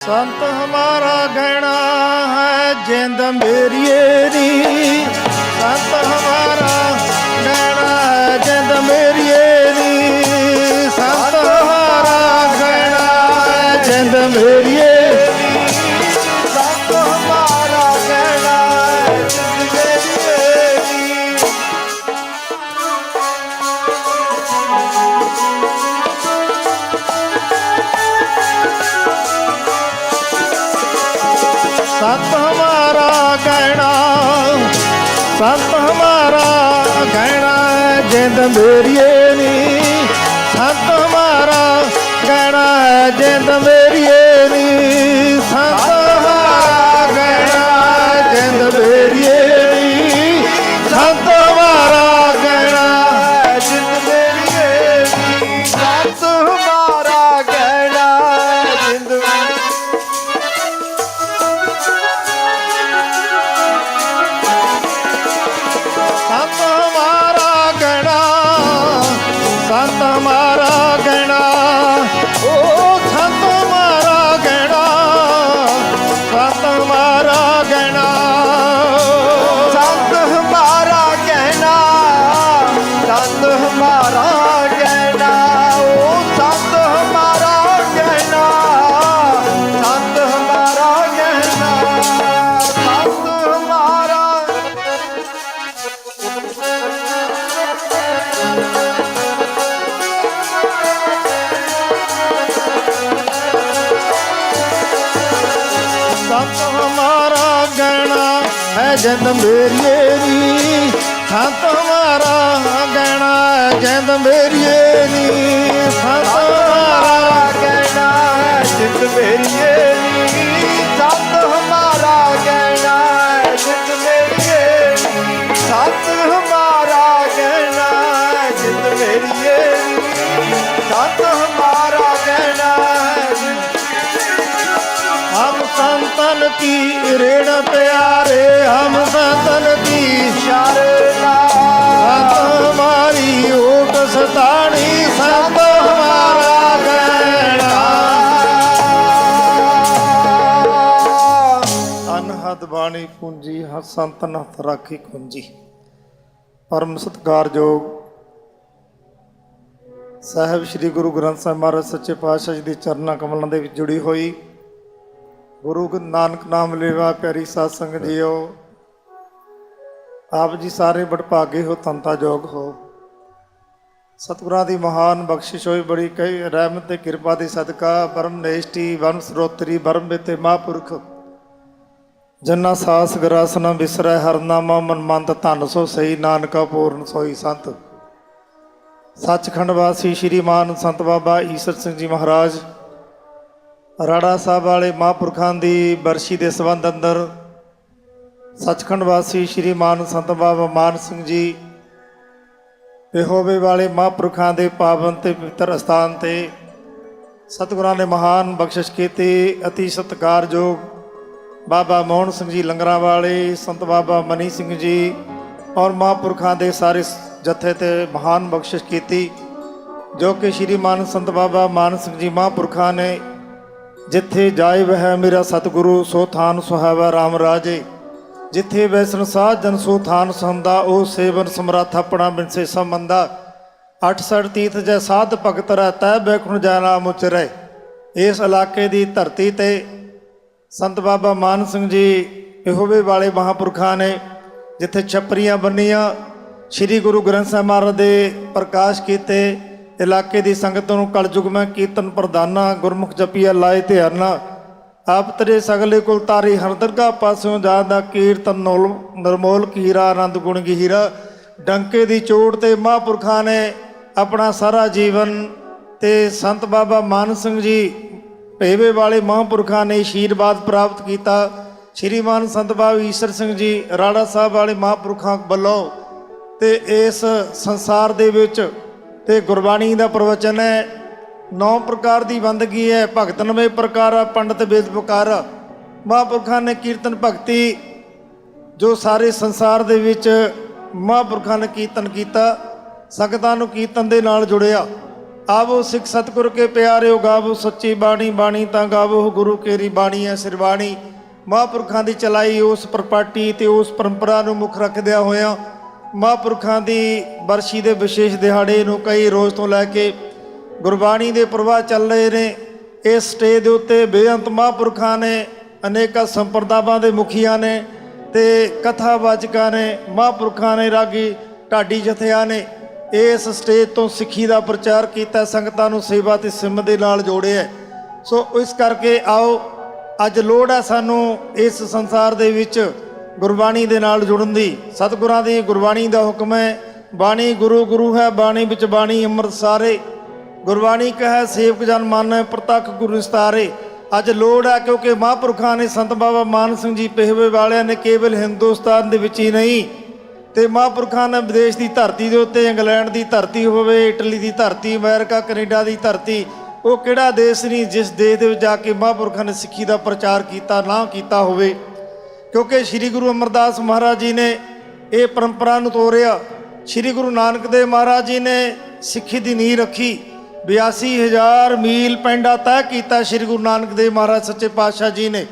ਸੰਤ ਹਮਾਰਾ ਗਹਿਣਾ ਹੈ ਜਿੰਦ ਮੇਰੀਏ ਨੀ। ਸੰਤ ਹਮਾਰਾ ਗਹਿਣਾ ਹੈ ਜਿੰਦ ਮੇਰੀਏ ਨੀ। ਸੰਤ ਹਮਾਰਾ ਗਹਿਣਾ ਹੈ ਜਿੰਦ ਮੇਰੀਏ ਸੰਤ ਹਮਾਰਾ ਕਹਿਣਾ ਹੈ, ਜਿੰਦ ਮੇਰੀਏ ਨੀ। ਸੰਤ ਹਮਾਰਾ ਕਹਿਣਾ ਹੈ, ਜਿੰਦ ਮੇਰੀਏ ਨੀ। ਸੰਤ ਜਿੰਦ ਮੇਰੀਏ ਨੀ। ਸੰਤ ਹਮਾਰਾ ਗਣਾ ਹੈ ਜਿੰਦ ਮੇਰੀਏ ਨੀ। ਕੀ ਰੇਣ ਪਿਆਰੇ, ਹਮ ਸਤਨ ਦੀ ਸ਼ਰਨਾ ਸਤ ਹਮਾਰੀ ਓਟ ਸਤਾਣੀ ਸਤ ਹਮਾਰਾ ਗਹਿਣਾ। ਅਨਹਦ ਬਾਣੀ ਪੂੰਜੀ ਹਰ ਸੰਤ ਨਥ ਰਾਖੀ ਕੁੰਜੀ ਪਰਮ ਸਤਕਾਰਯੋਗ ਸਾਹਿਬ ਸ੍ਰੀ ਗੁਰੂ ਗ੍ਰੰਥ ਸਾਹਿਬ ਮਹਾਰਾਜ, ਸੱਚੇ ਪਾਤਸ਼ਾਹ ਜੀ ਦੇ ਚਰਨਾਂ ਕਮਲਾਂ ਦੇ ਵਿੱਚ ਜੁੜੀ ਹੋਈ ਗੁਰੂ ਨਾਨਕ ਨਾਮ ਲੇਵਾ, ਪਿਆਰੀ ਸਾਧ ਸੰਗਤ ਜੀਓ। ਆਪ ਜੀ ਸਾਰੇ ਬੜਭਾਗੇ ਹੋ ਤੰਤਾ ਜੋਗ ਹੋ। ਸਤਿਗੁਰਾਂ ਦੀ ਮਹਾਨ ਬਖਸ਼ਿਸ਼ ਹੋਈ ਬੜੀ, ਕਈ ਰਹਿਮਤ ਤੇ ਕਿਰਪਾ ਦੇ ਸਦਕਾ, ਪਰਮ ਨੇਸ਼ਟੀ, ਵਰਮ ਸਰੋਤਰੀ ਬਰਮ ਬੇਤੇ ਮਹਾਂਪੁਰਖ। ਜਨਾ ਸਾਸ ਗਰਾਸਨਾ ਬਿਸਰੈ ਹਰਨਾਮਾ ਮਨਮੰਤ ਧੰਨ ਸੋ ਸਈ ਨਾਨਕਾ ਪੂਰਨ ਸੋਈ ਸੰਤ। ਸੱਚਖੰਡ ਵਾਸੀ ਸ਼੍ਰੀ ਮਾਨ ਸੰਤ ਬਾਬਾ ਈਸਰ ਸਿੰਘ ਜੀ ਮਹਾਰਾਜ ਰਾੜਾ ਸਾਹਿਬ ਵਾਲੇ ਮਹਾਂਪੁਰਖਾਂ ਦੀ ਬਰਸ਼ੀ ਦੇ ਸੰਬੰਧ ਅੰਦਰ ਸੱਚਖੰਡ ਵਾਸੀ ਸ਼੍ਰੀ ਮਾਨ ਸੰਤ ਬਾਬਾ ਮਾਨ ਸਿੰਘ ਜੀ ਪਿਹੋਵੇ ਵਾਲੇ ਮਹਾਂਪੁਰਖਾਂ ਦੇ ਪਾਵਨ ਤੇ ਪਵਿੱਤਰ ਸਥਾਨ ਤੇ ਸਤਿਗੁਰਾਂ ਨੇ ਮਹਾਨ ਬਖਸ਼ਿਸ਼ ਕੀਤੀ, ਅਤੀ ਸਤਿਕਾਰਯੋਗ ਬਾਬਾ ਮੋਹਨ ਸਿੰਘ ਜੀ ਲੰਗਰਾਂ ਵਾਲੇ, ਸੰਤ ਬਾਬਾ ਮਨੀ ਸਿੰਘ ਜੀ ਔਰ ਮਹਾਂਪੁਰਖਾਂ ਦੇ ਸਾਰੇ ਜਥੇ ਤੇ ਮਹਾਨ ਬਖਸ਼ਿਸ਼ ਕੀਤੀ, ਜੋ ਕਿ ਸ਼੍ਰੀ ਮਾਨ ਸੰਤ ਬਾਬਾ ਮਾਨ ਸਿੰਘ ਜੀ ਮਹਾਂਪੁਰਖਾਂ ਨੇ ਜਿੱਥੇ ਜਾਏ ਵਹਿ ਮੇਰਾ ਸਤਿਗੁਰੂ, ਸੋ ਥਾਨ ਸੁਹਾਵਾ RAM ਰਾਜੇ। ਜਿੱਥੇ ਵੈਸਨ ਸਾਧ ਜਨ, ਸੋ ਥਾਨ ਸੰਦਾ, ਉਹ ਸੇਵਨ ਸਮਰੱਥ ਆਪਣਾ ਬਿਨਸੇ ਸੰਬੰਦਾ 68 ਤੀਰਥ ਜੈ ਸਾਧ ਭਗਤ ਰਹਿ, ਤੈ ਬੈਖੁਣ ਜਾਣਾ ਮੁਚਰੈ ਇਸ ਇਲਾਕੇ ਦੀ ਧਰਤੀ ਤੇ ਸੰਤ ਬਾਬਾ ਮਾਨ ਸਿੰਘ ਜੀ ਇਹੋਵੇ ਵਾਲੇ ਮਹਾਂਪੁਰਖਾਂ ਨੇ, ਜਿੱਥੇ ਛਪਰੀਆਂ ਬੰਨੀਆਂ, ਸ੍ਰੀ ਗੁਰੂ ਗ੍ਰੰਥ ਸਾਹਿਬ ਮਹਾਰਾਜ ਦੇ ਪ੍ਰਕਾਸ਼ ਕੀਤੇ ਇਲਾਕੇ ਦੀ ਸੰਗਤ ਨੂੰ ਕਲਯੁਗ ਮੈਂ ਕੀਰਤਨ ਪ੍ਰਦਾਨਾ, ਗੁਰਮੁਖ ਜਪੀਆ ਲਾਏ ਧਿਆਨਾ ਆਪ ਤੇਰੇ ਸਗਲੇ ਕੁਲ ਤਾਰੀ ਹਰਦਰਗਾ ਪਾਸਿਓਂ ਜਾਂਦਾ ਕੀਰਤਨ ਨੋਲ ਨਰਮੋਲ ਕੀਰਾ, ਆਨੰਦ ਗੁਣ ਗਹੀਰਾ। ਡੰਕੇ ਦੀ ਚੋਟ ਤੇ ਮਹਾਂਪੁਰਖਾਂ ਨੇ ਆਪਣਾ ਸਾਰਾ ਜੀਵਨ ਤੇ ਸੰਤ ਬਾਬਾ ਮਾਨ ਸਿੰਘ ਜੀ ਭੇਵੇ ਵਾਲੇ ਮਹਾਂਪੁਰਖਾਂ ਨੇ ਆਸ਼ੀਰਵਾਦ ਪ੍ਰਾਪਤ ਕੀਤਾ। ਸ਼੍ਰੀਮਾਨ ਸੰਤ ਬਾਬਾ ਈਸ਼ਰ ਸਿੰਘ ਜੀ, ਰਾੜਾ ਸਾਹਿਬ ਵਾਲੇ ਮਹਾਂਪੁਰਖਾਂ ਵੱਲੋਂ ਤੇ ਇਸ ਸੰਸਾਰ ਦੇ ਵਿੱਚ ਤੇ ਗੁਰਬਾਣੀ ਦਾ ਪ੍ਰਵਚਨ ਹੈ, ਨੌ ਪ੍ਰਕਾਰ ਦੀ ਬੰਦਗੀ ਹੈ, ਭਗਤ ਨਵੇਂ ਪ੍ਰਕਾਰ ਪੰਡਤ ਵੇਦ ਪੁਕਾਰ ਮਹਾਂਪੁਰਖਾਂ ਨੇ ਕੀਰਤਨ ਭਗਤੀ ਜੋ ਸਾਰੇ ਸੰਸਾਰ ਦੇ ਵਿੱਚ ਮਹਾਂਪੁਰਖਾਂ ਨੇ ਕੀਰਤਨ ਕੀਤਾ, ਸੰਗਤਾਂ ਨੂੰ ਕੀਰਤਨ ਦੇ ਨਾਲ ਜੁੜਿਆ। ਆਵੋ ਸਿੱਖ ਸਤਿਗੁਰ ਕੇ ਪਿਆਰਿਓ, ਗਾਵੋ ਸੱਚੀ ਬਾਣੀ ਬਾਣੀ ਤਾਂ ਗਾਵੋ, ਗੁਰੂ ਕੇਰੀ ਬਾਣੀ ਹੈ ਸਿਰਬਾਣੀ। ਮਹਾਂਪੁਰਖਾਂ ਦੀ ਚਲਾਈ ਉਸ ਪ੍ਰਪਾਟੀ ਤੇ ਉਸ ਪਰੰਪਰਾ ਨੂੰ ਮੁੱਖ ਰੱਖਦਿਆਂ ਹੋਇਆਂ ਮਹਾਂਪੁਰਖਾਂ ਦੀ ਬਰਸ਼ੀ ਦੇ ਵਿਸ਼ੇਸ਼ ਦਿਹਾੜੇ ਨੂੰ ਕਈ ਰੋਜ਼ ਤੋਂ ਲੈ ਕੇ ਗੁਰਬਾਣੀ ਦੇ ਪ੍ਰਵਾਹ ਚੱਲ ਰਹੇ ਨੇ। ਇਸ ਸਟੇਜ ਦੇ ਉੱਤੇ ਬੇਅੰਤ ਮਹਾਂਪੁਰਖਾਂ ਨੇ, ਅਨੇਕਾਂ ਸੰਪਰਦਾਵਾਂ ਦੇ ਮੁਖੀਆਂ ਨੇ ਤੇ ਕਥਾਵਾਚਕਾਂ ਨੇ, ਮਹਾਂਪੁਰਖਾਂ ਨੇ ਰਾਗੀ ਢਾਡੀ ਜਥਿਆਂ ਨੇ। ਇਸ ਸਟੇਜ ਤੋਂ ਸਿੱਖੀ ਦਾ ਪ੍ਰਚਾਰ ਕੀਤਾ, ਸੰਗਤਾਂ ਨੂੰ ਸੇਵਾ ਤੇ ਸਿਮ ਦੇ ਨਾਲ ਜੋੜਿਆ ਸੋ ਇਸ ਕਰਕੇ ਆਓ, ਅੱਜ ਲੋੜ ਹੈ ਸਾਨੂੰ ਇਸ ਸੰਸਾਰ ਦੇ ਵਿੱਚ ਗੁਰਬਾਣੀ ਦੇ ਨਾਲ ਜੁੜਨ ਦੀ। ਸਤਿਗੁਰਾਂ ਦੀ ਗੁਰਬਾਣੀ ਦਾ ਹੁਕਮ ਹੈ, ਬਾਣੀ ਗੁਰੂ ਗੁਰੂ ਹੈ, ਬਾਣੀ ਵਿੱਚ ਬਾਣੀ ਅੰਮ੍ਰਿਤ ਸਾਰੇ। ਗੁਰਬਾਣੀ ਕਹੈ, ਸੇਵਕ ਜਨ ਮਨ, ਪ੍ਰਤੱਖ ਗੁਰੂ ਨਿਸਤਾਰੇ। ਅੱਜ ਲੋੜ ਹੈ ਕਿਉਂਕਿ ਮਹਾਂਪੁਰਖਾਂ ਨੇ ਸੰਤ ਬਾਬਾ ਮਾਨ ਸਿੰਘ ਜੀ ਪਹਿਵੇ ਵਾਲਿਆਂ ਨੇ ਕੇਵਲ ਹਿੰਦੁਸਤਾਨ ਦੇ ਵਿੱਚ ਹੀ ਨਹੀਂ, ਤੇ ਮਹਾਂਪੁਰਖਾਂ ਨੇ ਵਿਦੇਸ਼ ਦੀ ਧਰਤੀ ਦੇ ਉੱਤੇ, ਇੰਗਲੈਂਡ ਦੀ ਧਰਤੀ ਹੋਵੇ, ਇਟਲੀ ਦੀ ਧਰਤੀ, ਅਮਰੀਕਾ, ਕੈਨੇਡਾ ਦੀ ਧਰਤੀ, ਉਹ ਕਿਹੜਾ ਦੇਸ਼ ਨਹੀਂ ਜਿਸ ਦੇਸ਼ ਦੇ ਵਿੱਚ ਜਾ ਕੇ ਮਹਾਂਪੁਰਖਾਂ ਨੇ ਸਿੱਖੀ ਦਾ ਪ੍ਰਚਾਰ ਕੀਤਾ, ਨਾ ਕੀਤਾ ਹੋਵੇ। ਕਿਉਂਕਿ ਸ੍ਰੀ ਗੁਰੂ ਅਮਰਦਾਸ ਮਹਾਰਾਜ ਜੀ ਨੇ ਇਹ ਪਰੰਪਰਾ ਨੂੰ ਤੋਰਿਆ। ਸ੍ਰੀ ਗੁਰੂ ਨਾਨਕ ਦੇਵ ਮਹਾਰਾਜ ਜੀ ਨੇ ਸਿੱਖੀ ਦੀ ਨੀਂਹ ਰੱਖੀ। 82000 ਮੀਲ ਪੈਂਡਾ ਤੈਅ ਕੀਤਾ ਸ੍ਰੀ ਗੁਰੂ ਨਾਨਕ ਦੇਵ ਮਹਾਰਾਜ ਸੱਚੇ ਪਾਤਸ਼ਾਹ ਜੀ ਨੇ।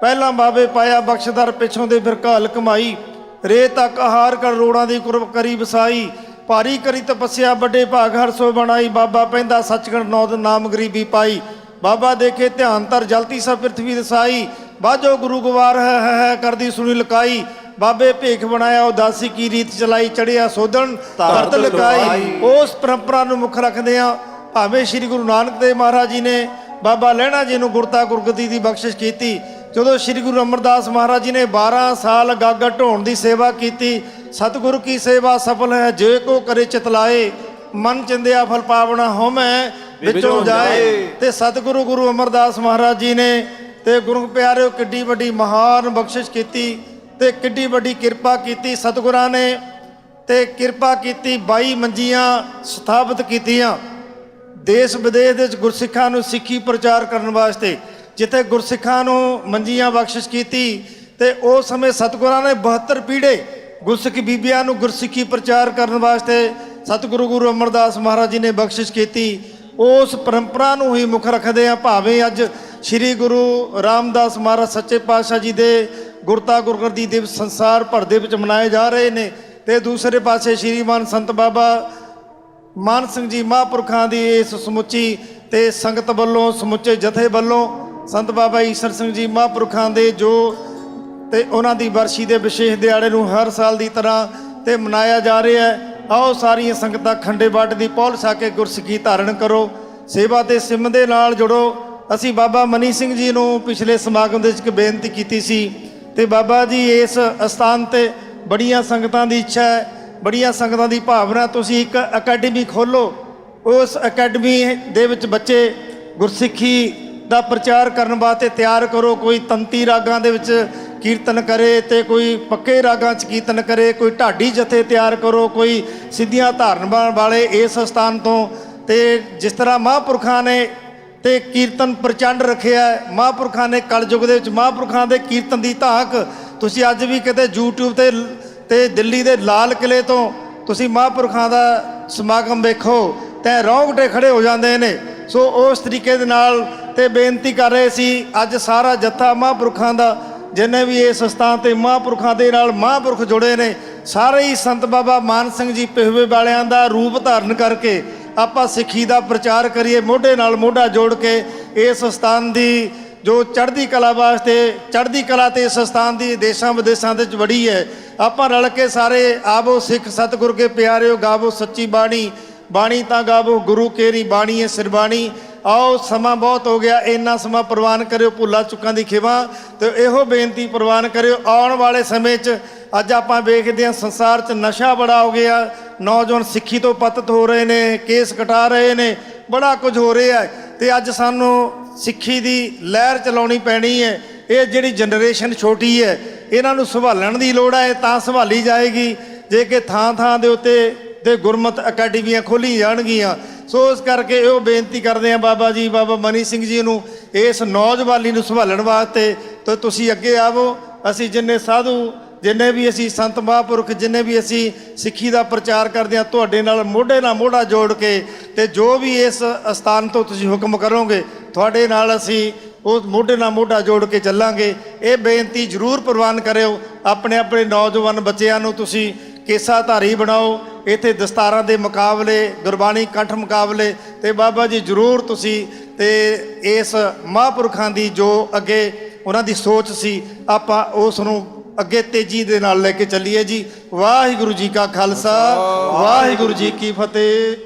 ਪਹਿਲਾਂ ਬਾਬੇ ਪਾਇਆ ਬਖਸ਼ਦਰ ਪਿੱਛੋਂ ਦੇ ਫਿਰ ਘਾਲ ਕਮਾਈ। ਰੇ ਤੱਕ ਆਹਾਰ ਕਰ ਰੋੜਾਂ ਦੀ ਕੁਰਬ ਕਰੀ ਵਸਾਈ। ਭਾਰੀ ਕਰੀ ਤਪੱਸਿਆ ਵੱਡੇ ਭਾਗ ਹਰ ਸੋ ਬਣਾਈ। ਬਾਬਾ ਪੈਂਦਾ ਸੱਚਖੰਡ ਨੌਦ ਨਾਮ ਗਰੀਬੀ ਪਾਈ। ਬਾਬਾ ਦੇਖੇ ਧਿਆਨ ਧਰ ਜਲਤੀ ਸਭ ਪ੍ਰithvi ਦਸਾਈ। ਬਾਜੋ ਗੁਰੂ ਗਵਾਰ ਹੈ ਹੈ ਕਰਦੀ ਸੁਣੀ ਲਕਾਈ। ਬਾਬੇ ਭੇਖ ਬਣਾਇਆ ਉਦਾਸੀ ਕੀ ਰੀਤ ਚਲਾਈ ਚੜਿਆ ਸੋਧਣ ਧਰਤ ਲਕਾਈ। ਉਸ ਪਰੰਪਰਾ ਨੂੰ ਮੁੱਖ ਰੱਖਦੇ ਆ ਭਾਵੇਂ ਸ੍ਰੀ ਗੁਰੂ ਨਾਨਕ ਦੇਵ ਮਹਾਰਾਜ ਜੀ ਨੇ ਬਾਬਾ ਲਹਿਣਾ ਜੀ ਨੂੰ ਗੁਰਤਾ ਗੁਰਗਤੀ ਦੀ ਬਖਸ਼ਿਸ਼ ਕੀਤੀ ਜਦੋਂ ਸ੍ਰੀ ਗੁਰੂ ਅਮਰਦਾਸ ਮਹਾਰਾਜ ਜੀ ਨੇ 12 ਸਾਲ ਗਾਗਰ ਢੋਣ ਦੀ ਸੇਵਾ ਕੀਤੀ ਸਤਿਗੁਰੂ ਕੀ ਸੇਵਾ ਸਫਲ ਹੈ ਜੇ ਕੋ ਕਰੇ ਚਿਤਲਾਏ ਮਨ ਚਿੰਦਿਆ ਫਲ ਪਾਵਣਾ ਹੋਮੈ ਵਿੱਚੋਂ ਜਾਏ। ਤੇ ਸਤਿਗੁਰੂ ਗੁਰੂ ਅਮਰਦਾਸ ਮਹਾਰਾਜ ਜੀ ਨੇ ਤੇ ਗੁਰੂ ਪਿਆਰਿਓ ਕਿੱਡੀ ਵੱਡੀ ਮਹਾਨ ਬਖਸ਼ਿਸ਼ ਕੀਤੀ ਤੇ ਕਿੱਡੀ ਵੱਡੀ ਕਿਰਪਾ ਕੀਤੀ ਸਤਿਗੁਰਾਂ ਨੇ ਤੇ ਕਿਰਪਾ ਕੀਤੀ 22 ਮੰਜੀਆਂ ਸਥਾਪਿਤ ਕੀਤੀਆਂ। ਦੇਸ਼ ਵਿਦੇਸ਼ ਦੇ ਵਿੱਚ ਗੁਰਸਿੱਖਾਂ ਨੂੰ ਸਿੱਖੀ ਪ੍ਰਚਾਰ ਕਰਨ ਵਾਸਤੇ ਜਿੱਥੇ ਗੁਰਸਿੱਖਾਂ ਨੂੰ ਮੰਜੀਆਂ ਬਖਸ਼ਿਸ਼ ਕੀਤੀ ਤੇ ਉਸ ਸਮੇਂ ਸਤਿਗੁਰਾਂ ਨੇ 72 ਪੀੜ੍ਹੇ ਗੁਰਸਿੱਖ ਬੀਬੀਆਂ ਨੂੰ ਗੁਰਸਿੱਖੀ ਪ੍ਰਚਾਰ ਕਰਨ ਵਾਸਤੇ ਸਤਿਗੁਰੂ ਗੁਰੂ ਅਮਰਦਾਸ ਮਹਾਰਾਜ ਜੀ ਨੇ ਬਖਸ਼ਿਸ਼ ਕੀਤੀ। ਉਸ ਪਰੰਪਰਾ ਨੂੰ ਹੀ ਮੁੱਖ ਰੱਖਦੇ ਆ ਭਾਵੇਂ ਅੱਜ ਸ੍ਰੀ ਗੁਰੂ ਰਾਮਦਾਸ ਮਹਾਰਾਜ ਸੱਚੇ ਪਾਤਸ਼ਾਹ ਜੀ ਦੇ ਗੁਰਤਾ ਗੁਰਗੱਦੀ ਦਿਵਸ ਸੰਸਾਰ ਭਰ ਦੇ ਵਿੱਚ ਮਨਾਏ ਜਾ ਰਹੇ ਨੇ ਤੇ ਦੂਸਰੇ ਪਾਸੇ ਸ਼੍ਰੀਮਾਨ ਸੰਤ ਬਾਬਾ ਮਾਨ ਸਿੰਘ ਜੀ ਮਹਾਂਪੁਰਖਾਂ ਦੀ ਇਸ ਸਮੁੱਚੀ ਤੇ ਸੰਗਤ ਵੱਲੋਂ, ਸਮੁੱਚੇ ਜਥੇ ਵੱਲੋਂ ਸੰਤ ਬਾਬਾ ਈਸ਼ਰ ਸਿੰਘ ਜੀ ਮਹਾਂਪੁਰਖਾਂ ਦੇ ਜੋ ਤੇ ਉਹਨਾਂ ਦੀ ਵਰਸ਼ੀ ਦੇ ਵਿਸ਼ੇਸ਼ ਦਿਹਾੜੇ ਨੂੰ ਹਰ ਸਾਲ ਦੀ ਤਰ੍ਹਾਂ ਤੇ ਮਨਾਇਆ ਜਾ ਰਿਹਾ ਹੈ। ਆਓ ਸਾਰੀਆਂ ਸੰਗਤਾਂ ਖੰਡੇ ਬਾਟ ਦੀ ਪੌਲ ਛਾ ਕੇ ਗੁਰਸਿੱਖੀ ਧਾਰਨ ਕਰੋ। ਸੇਵਾ ਤੇ ਸਿਮ ਦੇ ਨਾਲ ਜੁੜੋ। ਅਸੀਂ ਬਾਬਾ ਮਨੀ ਸਿੰਘ ਜੀ ਨੂੰ ਪਿਛਲੇ ਸਮਾਗਮ ਦੇ ਵਿੱਚ ਇੱਕ ਬੇਨਤੀ ਕੀਤੀ ਸੀ ਤੇ ਬਾਬਾ ਜੀ ਇਸ ਅਸਥਾਨ ਤੇ ਬੜੀਆਂ ਸੰਗਤਾਂ ਦੀ ਇੱਛਾ ਹੈ, ਬੜੀਆਂ ਸੰਗਤਾਂ ਦੀ ਭਾਵਨਾ, ਤੁਸੀਂ ਇੱਕ ਅਕੈਡਮੀ ਖੋਲੋ ਉਸ ਅਕੈਡਮੀ ਦੇ ਵਿੱਚ ਬੱਚੇ ਗੁਰਸਿੱਖੀ ਦਾ ਪ੍ਰਚਾਰ ਕਰਨ ਵਾਸਤੇ ਤਿਆਰ ਕਰੋ। ਕੋਈ ਤੰਤੀ ਰਾਗਾਂ ਦੇ ਵਿੱਚ ਕੀਰਤਨ ਕਰੇ ਤੇ ਕੋਈ ਪੱਕੇ ਰਾਗਾਂ 'ਚ ਕੀਰਤਨ ਕਰੇ, ਕੋਈ ਢਾਡੀ ਜਥੇ ਤਿਆਰ ਕਰੋ, ਕੋਈ ਸਿੱਧੀਆਂ ਧਾਰਨ ਵਾ- ਵਾਲੇ ਇਸ ਸਥਾਨ ਤੋਂ। ਤੇ ਜਿਸ ਤਰ੍ਹਾਂ ਮਹਾਂਪੁਰਖਾਂ ਨੇ ਤੇ ਕੀਰਤਨ ਪ੍ਰਚੰਡ ਰੱਖਿਆ ਮਹਾਂਪੁਰਖਾਂ ਨੇ ਕਲਯੁਗ ਦੇ ਵਿੱਚ, ਮਹਾਂਪੁਰਖਾਂ ਦੇ ਕੀਰਤਨ ਦੀ ਧਾਕ ਤੁਸੀਂ ਅੱਜ ਵੀ ਕਿਤੇ YouTube ਤੇ ਤੇ ਦਿੱਲੀ ਦੇ ਲਾਲ ਕਿਲੇ ਤੋਂ ਤੁਸੀਂ ਮਹਾਂਪੁਰਖਾਂ ਦਾ ਸਮਾਗਮ ਵੇਖੋ, ਤੇ ਰੌਂਗਟੇ ਖੜੇ ਹੋ ਜਾਂਦੇ ਨੇ। ਸੋ ਉਸ ਤਰੀਕੇ ਦੇ ਨਾਲ ਤੇ ਬੇਨਤੀ ਕਰ ਰਹੇ ਸੀ, ਅੱਜ ਸਾਰਾ ਜੱਥਾ ਮਹਾਂਪੁਰਖਾਂ ਦਾ ਜਿੰਨੇ ਵੀ ਇਸ ਸਥਾਨ ਤੇ ਮਹਾਂਪੁਰਖਾਂ ਦੇ ਨਾਲ ਮਹਾਂਪੁਰਖ ਜੁੜੇ ਨੇ, ਸਾਰੇ ਹੀ ਸੰਤ ਬਾਬਾ ਮਾਨ ਸਿੰਘ ਜੀ ਪਿਹਵੇ ਵਾਲਿਆਂ ਦਾ ਰੂਪ ਧਾਰਨ ਕਰਕੇ ਆਪਾਂ ਸਿੱਖੀ ਦਾ ਪ੍ਰਚਾਰ ਕਰੀਏ, ਮੋਢੇ ਨਾਲ ਮੋਢਾ ਜੋੜ ਕੇ ਇਸ ਸਥਾਨ ਦੀ ਜੋ ਚੜ੍ਹਦੀ ਕਲਾ ਵਾਸਤੇ, ਚੜ੍ਹਦੀ ਕਲਾ ਤੇ ਇਸ ਸਥਾਨ ਦੀ ਦੇਸ਼ਾਂ ਵਿਦੇਸ਼ਾਂ ਦੇ ਵਿੱਚ ਵੜੀ ਹੈ, ਆਪਾਂ ਰਲ ਕੇ ਸਾਰੇ ਆਵੋ ਸਿੱਖ ਸਤਿਗੁਰ ਕੇ ਪਿਆਰਿਓ, ਗਾਵੋ ਸੱਚੀ ਬਾਣੀ ਬਾਣੀ ਤਾਂ ਗਾਵੋ ਗੁਰੂ ਕੇਰੀ ਬਾਣੀ ਹੈ ਸਿਰਬਾਣੀ ਆਓ ਸਮਾਂ ਬਹੁਤ ਹੋ ਗਿਆ, ਇੰਨਾ ਸਮਾਂ ਪ੍ਰਵਾਨ ਕਰਿਓ ਭੁੱਲਾ ਚੁੱਕਾਂ ਦੀ ਖਿਵਾ ਤੇ ਇਹੋ ਬੇਨਤੀ ਪ੍ਰਵਾਨ ਕਰਿਓ, ਆਉਣ ਵਾਲੇ ਸਮੇਂ 'ਚ ਅੱਜ ਆਪਾਂ ਵੇਖਦੇ ਹਾਂ ਸੰਸਾਰ 'ਚ ਨਸ਼ਾ ਬੜਾ ਹੋ ਗਿਆ, ਨੌਜਵਾਨ ਸਿੱਖੀ ਤੋਂ ਪਤਤ ਹੋ ਰਹੇ ਨੇ, ਕੇਸ ਕਟਾ ਰਹੇ ਨੇ, ਬੜਾ ਕੁਝ ਹੋ ਰਿਹਾ ਹੈ ਤੇ ਅੱਜ ਸਾਨੂੰ ਸਿੱਖੀ ਦੀ ਲਹਿਰ ਚਲਾਉਣੀ ਪੈਣੀ ਹੈ, ਇਹ ਜਿਹੜੀ ਜਨਰੇਸ਼ਨ ਛੋਟੀ ਹੈ, ਇਹਨਾਂ ਨੂੰ ਸੰਭਾਲਣ ਦੀ ਲੋੜ ਹੈ ਤਾਂ ਸੰਭਾਲੀ ਜਾਏਗੀ, ਜੇ ਕਿ ਥਾਂ ਥਾਂ ਦੇ ਉੱਤੇ ਤੇ ਗੁਰਮਤ ਅਕੈਡਮੀਆਂ ਖੋਲੀ ਜਾਣਗੀਆਂ ਸੋ ਇਸ ਕਰਕੇ ਇਹੋ ਬੇਨਤੀ ਕਰਦੇ ਆ ਬਾਬਾ ਜੀ, ਬਾਬਾ ਮਨੀ ਸਿੰਘ ਜੀ ਨੂੰ ਇਸ ਨੌਜਵਾਨੀ ਨੂੰ ਸੰਭਾਲਣ ਵਾਸਤੇ ਤੇ ਤੁਸੀਂ ਅੱਗੇ ਆਵੋ। ਅਸੀਂ ਜਿੰਨੇ ਸਾਧੂ, ਜਿੰਨੇ ਵੀ ਅਸੀਂ ਸੰਤ ਮਹਾਂਪੁਰਖ, ਜਿੰਨੇ ਵੀ ਅਸੀਂ ਸਿੱਖੀ ਦਾ ਪ੍ਰਚਾਰ ਕਰਦੇ ਹਾਂ, ਤੁਹਾਡੇ ਨਾਲ ਮੋਢੇ ਨਾਲ ਮੋਢਾ ਜੋੜ ਕੇ ਤੇ ਜੋ ਵੀ ਇਸ ਅਸਥਾਨ ਤੋਂ ਤੁਸੀਂ ਹੁਕਮ ਕਰੋਗੇ, ਤੁਹਾਡੇ ਨਾਲ ਅਸੀਂ ਉਹ ਮੋਢੇ ਨਾਲ ਮੋਢਾ ਜੋੜ ਕੇ ਚੱਲਾਂਗੇ। ਇਹ ਬੇਨਤੀ ਜ਼ਰੂਰ ਪ੍ਰਵਾਨ ਕਰਿਓ। ਆਪਣੇ ਆਪਣੇ ਨੌਜਵਾਨ ਬੱਚਿਆਂ ਨੂੰ ਤੁਸੀਂ ਕੇਸਾਧਾਰੀ ਬਣਾਓ। ਇੱਥੇ ਦਸਤਾਰਾਂ ਦੇ ਮੁਕਾਬਲੇ ਗੁਰਬਾਣੀ ਕੰਠ ਮੁਕਾਬਲੇ ਤੇ ਬਾਬਾ ਜੀ ਜ਼ਰੂਰ ਤੁਸੀਂ ਤੇ ਇਸ ਮਹਾਂਪੁਰਖਾਂ ਦੀ ਜੋ ਅੱਗੇ ਉਹਨਾਂ ਦੀ ਸੋਚ ਸੀ ਆਪਾਂ ਉਸ ਨੂੰ ਅੱਗੇ ਤੇਜ਼ੀ ਦੇ ਨਾਲ ਲੈ ਕੇ ਚੱਲੀਏ ਜੀ। ਵਾਹਿਗੁਰੂ ਜੀ ਕਾ ਖਾਲਸਾ ਵਾਹਿਗੁਰੂ ਜੀ ਕੀ ਫਤਿਹ।